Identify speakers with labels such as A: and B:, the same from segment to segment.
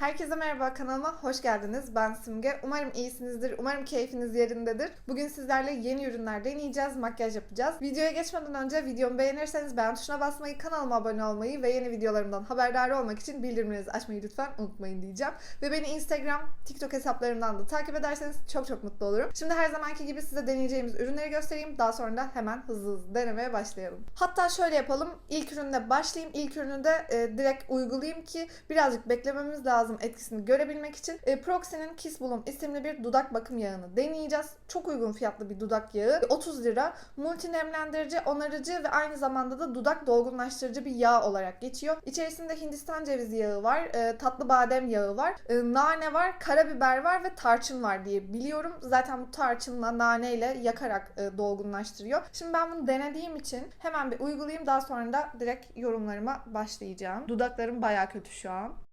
A: Herkese merhaba kanalıma hoş geldiniz. Ben Simge. Umarım iyisinizdir. Umarım keyfiniz yerindedir. Bugün sizlerle yeni ürünler deneyeceğiz, makyaj yapacağız. Videoya geçmeden önce videomu beğenirseniz beğen tuşuna basmayı, kanalıma abone olmayı ve yeni videolarımdan haberdar olmak için bildirimlerinizi açmayı lütfen unutmayın diyeceğim. Ve beni Instagram, TikTok hesaplarımdan da takip ederseniz çok çok mutlu olurum. Şimdi her zamanki gibi size deneyeceğimiz ürünleri göstereyim. Daha sonra da hemen hızlı hızlı denemeye başlayalım. Hatta şöyle yapalım. İlk ürünle başlayayım. İlk ürünü de e, direkt uygulayayım ki birazcık beklememiz lazım etkisini görebilmek için. E, Proxy'nin Kiss Bloom isimli bir dudak bakım yağını deneyeceğiz. Çok uygun fiyatlı bir dudak yağı. 30 lira. Multi nemlendirici, onarıcı ve aynı zamanda da dudak dolgunlaştırıcı bir yağ olarak geçiyor. İçerisinde Hindistan cevizi yağı var, e, tatlı badem yağı var, e, nane var, karabiber var ve tarçın var diye biliyorum. Zaten bu tarçınla naneyle yakarak e, dolgunlaştırıyor. Şimdi ben bunu denediğim için hemen bir uygulayayım. Daha sonra da direkt yorumlarıma başlayacağım. Dudaklarım baya kötü şu an.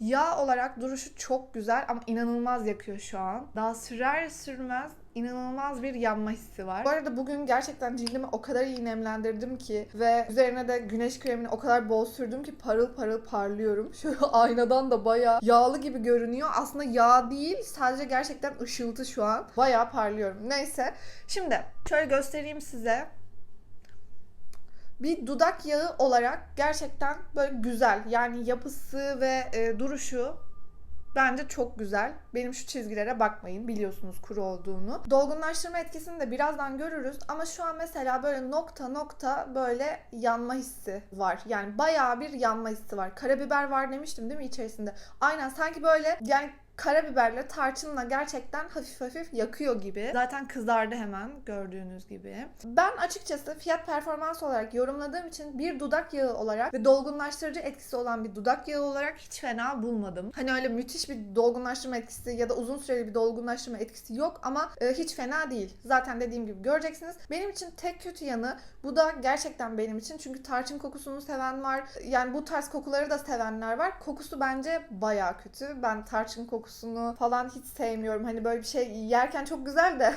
A: Yağ olarak duruşu çok güzel ama inanılmaz yakıyor şu an. Daha sürer sürmez inanılmaz bir yanma hissi var. Bu arada bugün gerçekten cildimi o kadar iyi nemlendirdim ki ve üzerine de güneş kremini o kadar bol sürdüm ki parıl parıl parlıyorum. Şöyle aynadan da bayağı yağlı gibi görünüyor. Aslında yağ değil sadece gerçekten ışıltı şu an. Bayağı parlıyorum. Neyse. Şimdi şöyle göstereyim size bir dudak yağı olarak gerçekten böyle güzel. Yani yapısı ve e, duruşu bence çok güzel. Benim şu çizgilere bakmayın. Biliyorsunuz kuru olduğunu. Dolgunlaştırma etkisini de birazdan görürüz. Ama şu an mesela böyle nokta nokta böyle yanma hissi var. Yani bayağı bir yanma hissi var. Karabiber var demiştim değil mi içerisinde? Aynen sanki böyle yani karabiberle tarçınla gerçekten hafif hafif yakıyor gibi. Zaten kızardı hemen gördüğünüz gibi. Ben açıkçası fiyat performans olarak yorumladığım için bir dudak yağı olarak ve dolgunlaştırıcı etkisi olan bir dudak yağı olarak hiç fena bulmadım. Hani öyle müthiş bir dolgunlaştırma etkisi ya da uzun süreli bir dolgunlaştırma etkisi yok ama e, hiç fena değil. Zaten dediğim gibi göreceksiniz. Benim için tek kötü yanı bu da gerçekten benim için çünkü tarçın kokusunu seven var. Yani bu tarz kokuları da sevenler var. Kokusu bence baya kötü. Ben tarçın kokusu kokusunu falan hiç sevmiyorum. Hani böyle bir şey yerken çok güzel de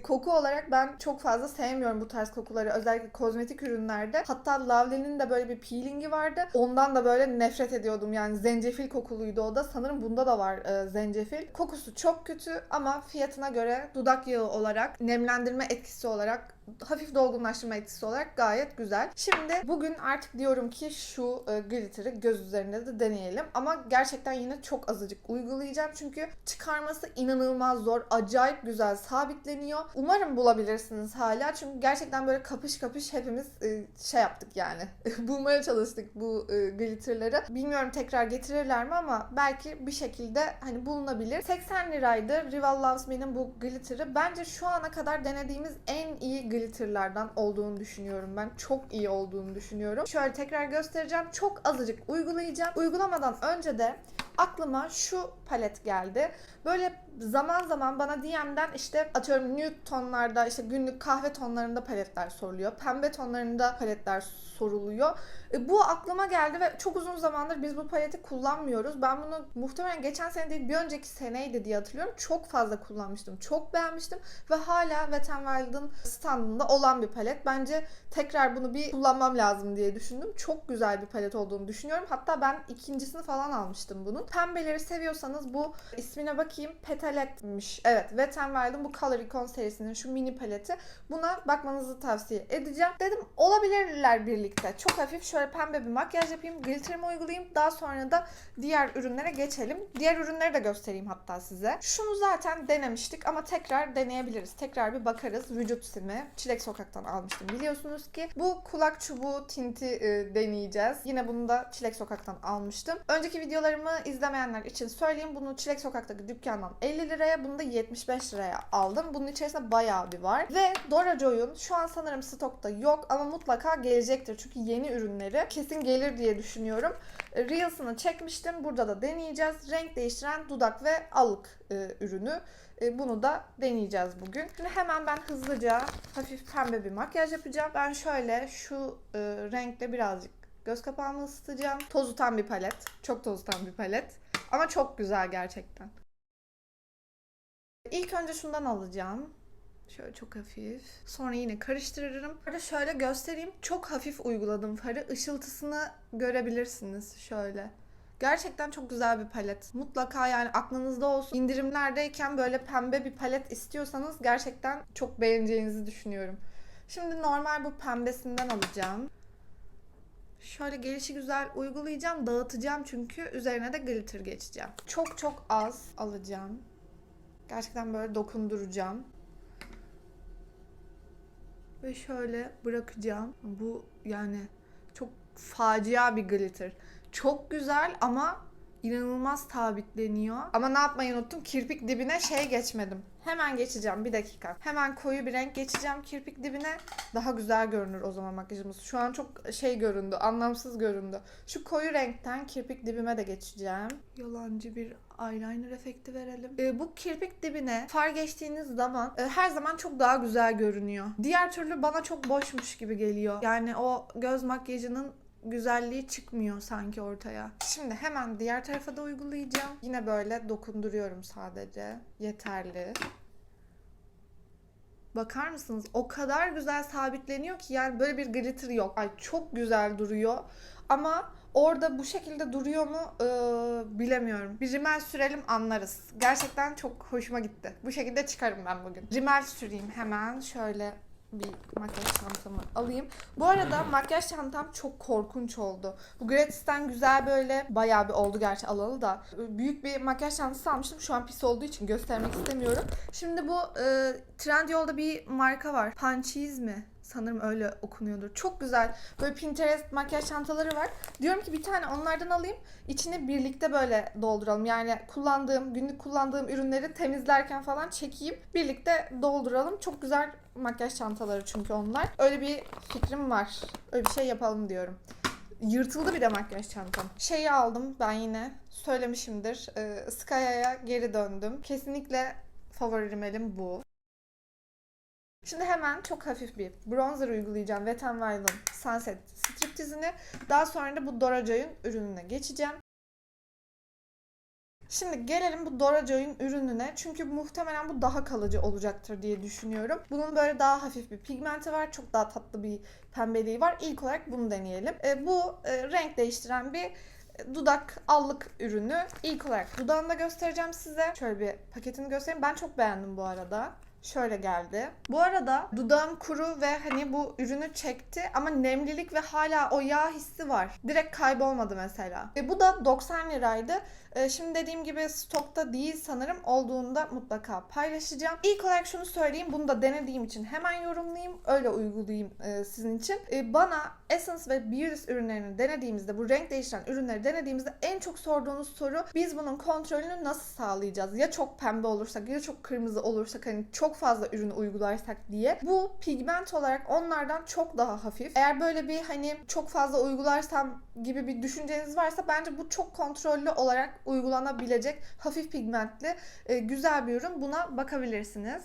A: koku olarak ben çok fazla sevmiyorum bu tarz kokuları. Özellikle kozmetik ürünlerde. Hatta Lavle'nin de böyle bir peelingi vardı. Ondan da böyle nefret ediyordum. Yani zencefil kokuluydu o da. Sanırım bunda da var e, zencefil. Kokusu çok kötü ama fiyatına göre dudak yağı olarak, nemlendirme etkisi olarak hafif dolgunlaştırma etkisi olarak gayet güzel. Şimdi bugün artık diyorum ki şu e, glitter'ı göz üzerinde de deneyelim. Ama gerçekten yine çok azıcık uygulayacağım. Çünkü çıkarması inanılmaz zor. Acayip güzel sabitleniyor. Umarım bulabilirsiniz hala. Çünkü gerçekten böyle kapış kapış hepimiz e, şey yaptık yani. Bulmaya çalıştık bu e, glitter'ları. Bilmiyorum tekrar getirirler mi ama belki bir şekilde hani bulunabilir. 80 liraydı Rival Loves Me'nin bu glitter'ı. Bence şu ana kadar denediğimiz en iyi glitterlardan olduğunu düşünüyorum ben. Çok iyi olduğunu düşünüyorum. Şöyle tekrar göstereceğim. Çok azıcık uygulayacağım. Uygulamadan önce de aklıma şu palet geldi. Böyle zaman zaman bana DM'den işte atıyorum nude tonlarda işte günlük kahve tonlarında paletler soruluyor. Pembe tonlarında paletler soruluyor. E, bu aklıma geldi ve çok uzun zamandır biz bu paleti kullanmıyoruz. Ben bunu muhtemelen geçen sene değil bir önceki seneydi diye hatırlıyorum. Çok fazla kullanmıştım. Çok beğenmiştim ve hala Wet n Wild'ın standında olan bir palet. Bence tekrar bunu bir kullanmam lazım diye düşündüm. Çok güzel bir palet olduğunu düşünüyorum. Hatta ben ikincisini falan almıştım bunun. Pembeleri seviyorsanız bu ismine bakayım. Petaletmiş. Evet Wet n Wild'ın bu Color Icon serisinin şu mini paleti. Buna bakmanızı tavsiye edeceğim. Dedim olabilirler birlikte. Çok hafif şöyle pembe bir makyaj yapayım. Glitterimi uygulayayım. Daha sonra da diğer ürünlere geçelim. Diğer ürünleri de göstereyim hatta size. Şunu zaten denemiştik ama tekrar deneyebiliriz. Tekrar bir bakarız. Vücut simi. Çilek Sokak'tan almıştım biliyorsunuz ki. Bu kulak çubuğu tinti e, deneyeceğiz. Yine bunu da Çilek Sokak'tan almıştım. Önceki videolarımı izlemeyenler için söyleyeyim. Bunu Çilek Sokak'taki dükkandan 50 liraya, bunu da 75 liraya aldım. Bunun içerisinde bayağı bir var. Ve Dora Joy'un şu an sanırım stokta yok ama mutlaka gelecektir. Çünkü yeni ürünleri kesin gelir diye düşünüyorum. Reels'ını çekmiştim. Burada da deneyeceğiz. Renk değiştiren dudak ve allık e, ürünü. E, bunu da deneyeceğiz bugün. Şimdi hemen ben hızlıca hafif pembe bir makyaj yapacağım. Ben şöyle şu e, renkle birazcık göz kapağımı ısıtacağım. Tozutan bir palet. Çok tozutan bir palet. Ama çok güzel gerçekten. İlk önce şundan alacağım. Şöyle çok hafif. Sonra yine karıştırırım. Burada şöyle göstereyim. Çok hafif uyguladım farı. Işıltısını görebilirsiniz şöyle. Gerçekten çok güzel bir palet. Mutlaka yani aklınızda olsun. İndirimlerdeyken böyle pembe bir palet istiyorsanız gerçekten çok beğeneceğinizi düşünüyorum. Şimdi normal bu pembesinden alacağım. Şöyle gelişi güzel uygulayacağım, dağıtacağım çünkü üzerine de glitter geçeceğim. Çok çok az alacağım. Gerçekten böyle dokunduracağım. Ve şöyle bırakacağım. Bu yani çok facia bir glitter. Çok güzel ama inanılmaz sabitleniyor. Ama ne yapmayı unuttum? Kirpik dibine şey geçmedim. Hemen geçeceğim bir dakika. Hemen koyu bir renk geçeceğim kirpik dibine. Daha güzel görünür o zaman makyajımız. Şu an çok şey göründü, anlamsız göründü. Şu koyu renkten kirpik dibime de geçeceğim. Yalancı bir eyeliner efekti verelim. Ee, bu kirpik dibine far geçtiğiniz zaman e, her zaman çok daha güzel görünüyor. Diğer türlü bana çok boşmuş gibi geliyor. Yani o göz makyajının güzelliği çıkmıyor sanki ortaya. Şimdi hemen diğer tarafa da uygulayacağım. Yine böyle dokunduruyorum sadece. Yeterli. Bakar mısınız? O kadar güzel sabitleniyor ki yani böyle bir glitter yok. Ay çok güzel duruyor. Ama orada bu şekilde duruyor mu ee, bilemiyorum. Bir rimel sürelim anlarız. Gerçekten çok hoşuma gitti. Bu şekilde çıkarım ben bugün. Rimel süreyim hemen. Şöyle bir makyaj çantamı alayım. Bu arada makyaj çantam çok korkunç oldu. Bu Gratis'ten güzel böyle bayağı bir oldu gerçi alalı da. Büyük bir makyaj çantası almıştım. Şu an pis olduğu için göstermek istemiyorum. Şimdi bu e, Trendyol'da bir marka var. Punchies mi? Sanırım öyle okunuyordur. Çok güzel. Böyle Pinterest makyaj çantaları var. Diyorum ki bir tane onlardan alayım. İçini birlikte böyle dolduralım. Yani kullandığım, günlük kullandığım ürünleri temizlerken falan çekeyim. Birlikte dolduralım. Çok güzel makyaj çantaları çünkü onlar. Öyle bir fikrim var. Öyle bir şey yapalım diyorum. Yırtıldı bir de makyaj çantam. Şeyi aldım ben yine. Söylemişimdir. Ee, Skya'ya geri döndüm. Kesinlikle favori rimelim bu. Şimdi hemen çok hafif bir bronzer uygulayacağım. Wet n Wild'ın Sunset Striptease'ini. Daha sonra da bu Dora Joy'un ürününe geçeceğim. Şimdi gelelim bu Dora Joy'un ürününe. Çünkü muhtemelen bu daha kalıcı olacaktır diye düşünüyorum. Bunun böyle daha hafif bir pigmenti var. Çok daha tatlı bir pembeliği var. İlk olarak bunu deneyelim. E, bu e, renk değiştiren bir dudak allık ürünü. İlk olarak dudağını da göstereceğim size. Şöyle bir paketini göstereyim. Ben çok beğendim bu arada. Şöyle geldi. Bu arada dudağım kuru ve hani bu ürünü çekti ama nemlilik ve hala o yağ hissi var. Direkt kaybolmadı mesela. E, bu da 90 liraydı. E, şimdi dediğim gibi stokta değil sanırım. Olduğunda mutlaka paylaşacağım. İlk olarak şunu söyleyeyim. Bunu da denediğim için hemen yorumlayayım. Öyle uygulayayım e, sizin için. E, bana Essence ve Beauty ürünlerini denediğimizde, bu renk değiştiren ürünleri denediğimizde en çok sorduğunuz soru biz bunun kontrolünü nasıl sağlayacağız? Ya çok pembe olursak ya çok kırmızı olursak hani çok fazla ürünü uygularsak diye. Bu pigment olarak onlardan çok daha hafif. Eğer böyle bir hani çok fazla uygularsam gibi bir düşünceniz varsa bence bu çok kontrollü olarak uygulanabilecek hafif pigmentli e, güzel bir ürün. Buna bakabilirsiniz.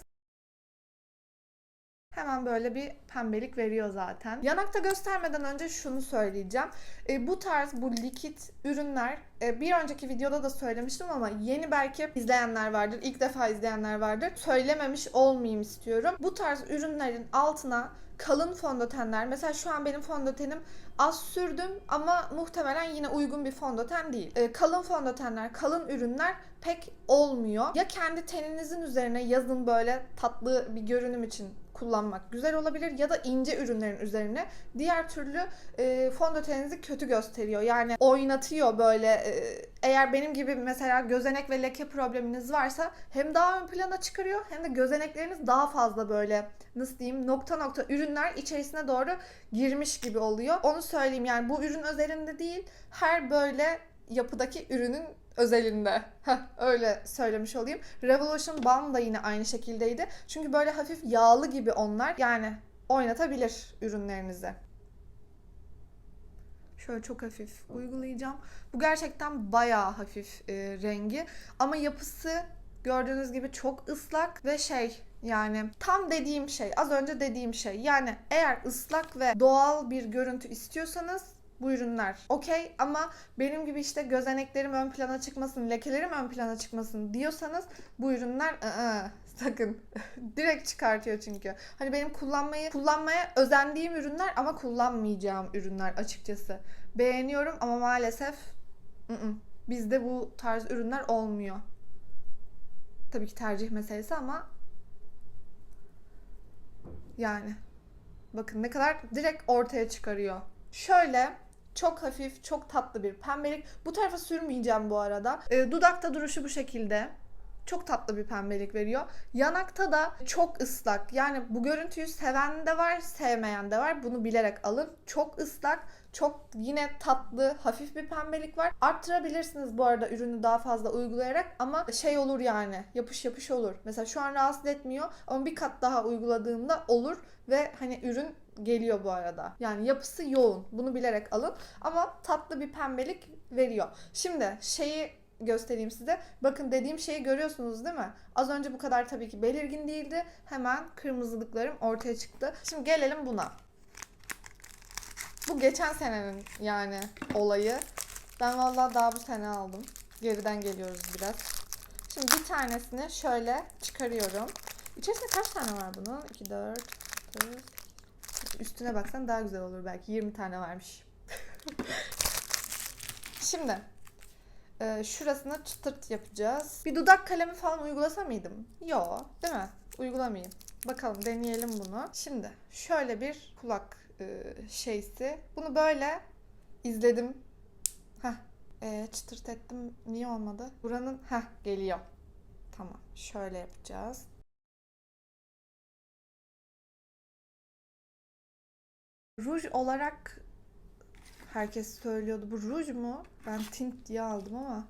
A: Hemen böyle bir pembelik veriyor zaten. Yanakta göstermeden önce şunu söyleyeceğim. E, bu tarz bu likit ürünler e, bir önceki videoda da söylemiştim ama yeni belki izleyenler vardır. ilk defa izleyenler vardır. Söylememiş olmayayım istiyorum. Bu tarz ürünlerin altına kalın fondötenler. Mesela şu an benim fondötenim az sürdüm ama muhtemelen yine uygun bir fondöten değil. E, kalın fondötenler, kalın ürünler pek olmuyor. Ya kendi teninizin üzerine yazın böyle tatlı bir görünüm için kullanmak güzel olabilir ya da ince ürünlerin üzerine diğer türlü e, fondöteninizi kötü gösteriyor. Yani oynatıyor böyle e, eğer benim gibi mesela gözenek ve leke probleminiz varsa hem daha ön plana çıkarıyor hem de gözenekleriniz daha fazla böyle nasıl diyeyim nokta nokta ürünler içerisine doğru girmiş gibi oluyor. Onu söyleyeyim yani bu ürün özelinde değil her böyle yapıdaki ürünün özelinde. Heh, öyle söylemiş olayım. Revolution Balm da yine aynı şekildeydi. Çünkü böyle hafif yağlı gibi onlar. Yani oynatabilir ürünlerinizi. Şöyle çok hafif uygulayacağım. Bu gerçekten bayağı hafif e, rengi. Ama yapısı gördüğünüz gibi çok ıslak ve şey yani tam dediğim şey az önce dediğim şey. Yani eğer ıslak ve doğal bir görüntü istiyorsanız bu ürünler okey ama benim gibi işte gözeneklerim ön plana çıkmasın, lekelerim ön plana çıkmasın diyorsanız bu ürünler ı-ı, sakın. Direkt çıkartıyor çünkü. Hani benim kullanmayı kullanmaya özendiğim ürünler ama kullanmayacağım ürünler açıkçası. Beğeniyorum ama maalesef ı-ı, Bizde bu tarz ürünler olmuyor. Tabii ki tercih meselesi ama yani bakın ne kadar direkt ortaya çıkarıyor. Şöyle çok hafif, çok tatlı bir pembelik. Bu tarafa sürmeyeceğim bu arada. Ee, dudakta duruşu bu şekilde. Çok tatlı bir pembelik veriyor. Yanakta da çok ıslak. Yani bu görüntüyü seven de var, sevmeyen de var. Bunu bilerek alın. Çok ıslak, çok yine tatlı, hafif bir pembelik var. Arttırabilirsiniz bu arada ürünü daha fazla uygulayarak ama şey olur yani. Yapış yapış olur. Mesela şu an rahatsız etmiyor ama bir kat daha uyguladığımda olur ve hani ürün geliyor bu arada. Yani yapısı yoğun. Bunu bilerek alın ama tatlı bir pembelik veriyor. Şimdi şeyi göstereyim size. Bakın dediğim şeyi görüyorsunuz değil mi? Az önce bu kadar tabii ki belirgin değildi. Hemen kırmızılıklarım ortaya çıktı. Şimdi gelelim buna. Bu geçen senenin yani olayı. Ben vallahi daha bu sene aldım. Geriden geliyoruz biraz. Şimdi bir tanesini şöyle çıkarıyorum. İçerisinde kaç tane var bunun? 2, 4, 4. Üstüne baksan daha güzel olur belki. 20 tane varmış. Şimdi e, şurasına çıtırt yapacağız. Bir dudak kalemi falan uygulasa mıydım? Yo, değil mi? Uygulamayayım. Bakalım deneyelim bunu. Şimdi şöyle bir kulak e, şeysi. Bunu böyle izledim. Heh. E, çıtırt ettim. Niye olmadı? Buranın heh geliyor. Tamam. Şöyle yapacağız. Ruj olarak herkes söylüyordu. Bu ruj mu? Ben tint diye aldım ama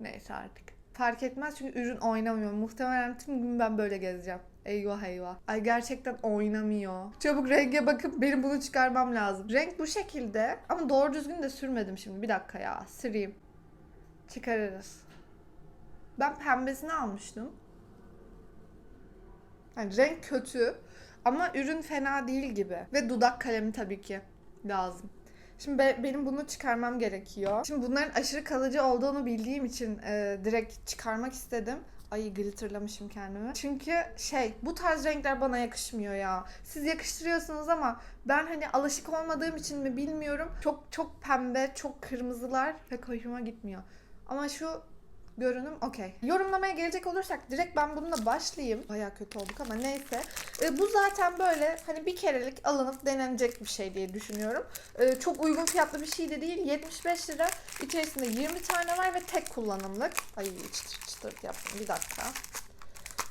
A: neyse artık. Fark etmez çünkü ürün oynamıyor. Muhtemelen tüm gün ben böyle gezeceğim. Eyvah eyvah. Ay gerçekten oynamıyor. Çabuk renge bakıp benim bunu çıkarmam lazım. Renk bu şekilde ama doğru düzgün de sürmedim şimdi. Bir dakika ya. Süreyim. Çıkarırız. Ben pembesini almıştım. Yani renk kötü ama ürün fena değil gibi. Ve dudak kalemi tabii ki lazım. Şimdi be- benim bunu çıkarmam gerekiyor. Şimdi bunların aşırı kalıcı olduğunu bildiğim için e, direkt çıkarmak istedim. Ay glitterlamışım kendimi. Çünkü şey bu tarz renkler bana yakışmıyor ya. Siz yakıştırıyorsunuz ama ben hani alışık olmadığım için mi bilmiyorum. Çok çok pembe, çok kırmızılar pek hoşuma gitmiyor. Ama şu görünüm okey. Yorumlamaya gelecek olursak direkt ben bununla başlayayım. Baya kötü olduk ama neyse. E, bu zaten böyle hani bir kerelik alınıp denenecek bir şey diye düşünüyorum. E, çok uygun fiyatlı bir şey de değil. 75 lira. İçerisinde 20 tane var ve tek kullanımlık. Ay çıtır çıtır yaptım bir dakika.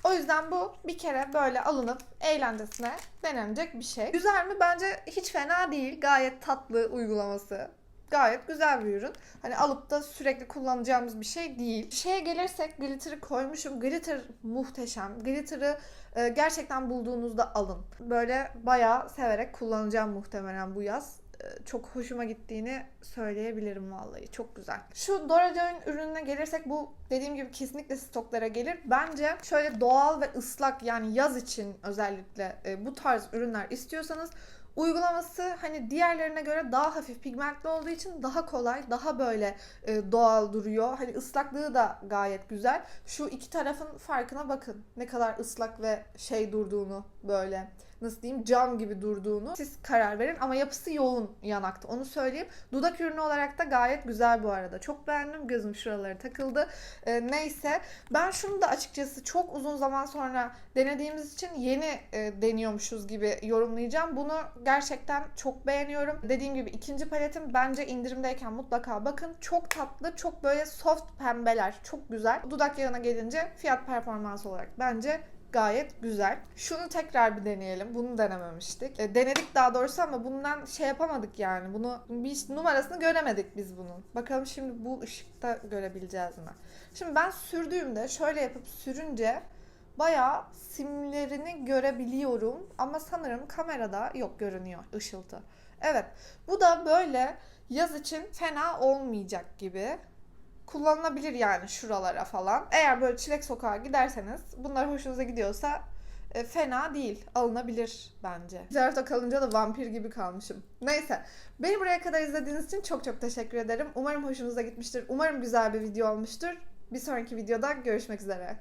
A: O yüzden bu bir kere böyle alınıp eğlencesine denenecek bir şey. Güzel mi? Bence hiç fena değil. Gayet tatlı uygulaması. Gayet güzel bir ürün. Hani alıp da sürekli kullanacağımız bir şey değil. Şeye gelirsek glitter'ı koymuşum. Glitter muhteşem. Glitter'ı e, gerçekten bulduğunuzda alın. Böyle bayağı severek kullanacağım muhtemelen bu yaz. E, çok hoşuma gittiğini söyleyebilirim vallahi. Çok güzel. Şu Dora Joy'un ürününe gelirsek bu dediğim gibi kesinlikle stoklara gelir. Bence şöyle doğal ve ıslak yani yaz için özellikle e, bu tarz ürünler istiyorsanız Uygulaması hani diğerlerine göre daha hafif pigmentli olduğu için daha kolay, daha böyle e, doğal duruyor. Hani ıslaklığı da gayet güzel. Şu iki tarafın farkına bakın. Ne kadar ıslak ve şey durduğunu böyle nasıl diyeyim cam gibi durduğunu siz karar verin ama yapısı yoğun yanakta onu söyleyeyim. Dudak ürünü olarak da gayet güzel bu arada. Çok beğendim. Gözüm şuraları takıldı. E, neyse ben şunu da açıkçası çok uzun zaman sonra denediğimiz için yeni e, deniyormuşuz gibi yorumlayacağım. Bunu gerçekten çok beğeniyorum. Dediğim gibi ikinci paletim bence indirimdeyken mutlaka bakın. Çok tatlı, çok böyle soft pembeler. Çok güzel. Dudak yağına gelince fiyat performans olarak bence gayet güzel. Şunu tekrar bir deneyelim. Bunu denememiştik. E, denedik daha doğrusu ama bundan şey yapamadık yani. Bunu bir numarasını göremedik biz bunun. Bakalım şimdi bu ışıkta görebileceğiz mi? Şimdi ben sürdüğümde şöyle yapıp sürünce bayağı simlerini görebiliyorum ama sanırım kamerada yok görünüyor ışıltı. Evet bu da böyle yaz için fena olmayacak gibi. Kullanılabilir yani şuralara falan. Eğer böyle çilek sokağa giderseniz bunlar hoşunuza gidiyorsa e, fena değil. Alınabilir bence. Zarafta kalınca da vampir gibi kalmışım. Neyse. Beni buraya kadar izlediğiniz için çok çok teşekkür ederim. Umarım hoşunuza gitmiştir. Umarım güzel bir video olmuştur. Bir sonraki videoda görüşmek üzere.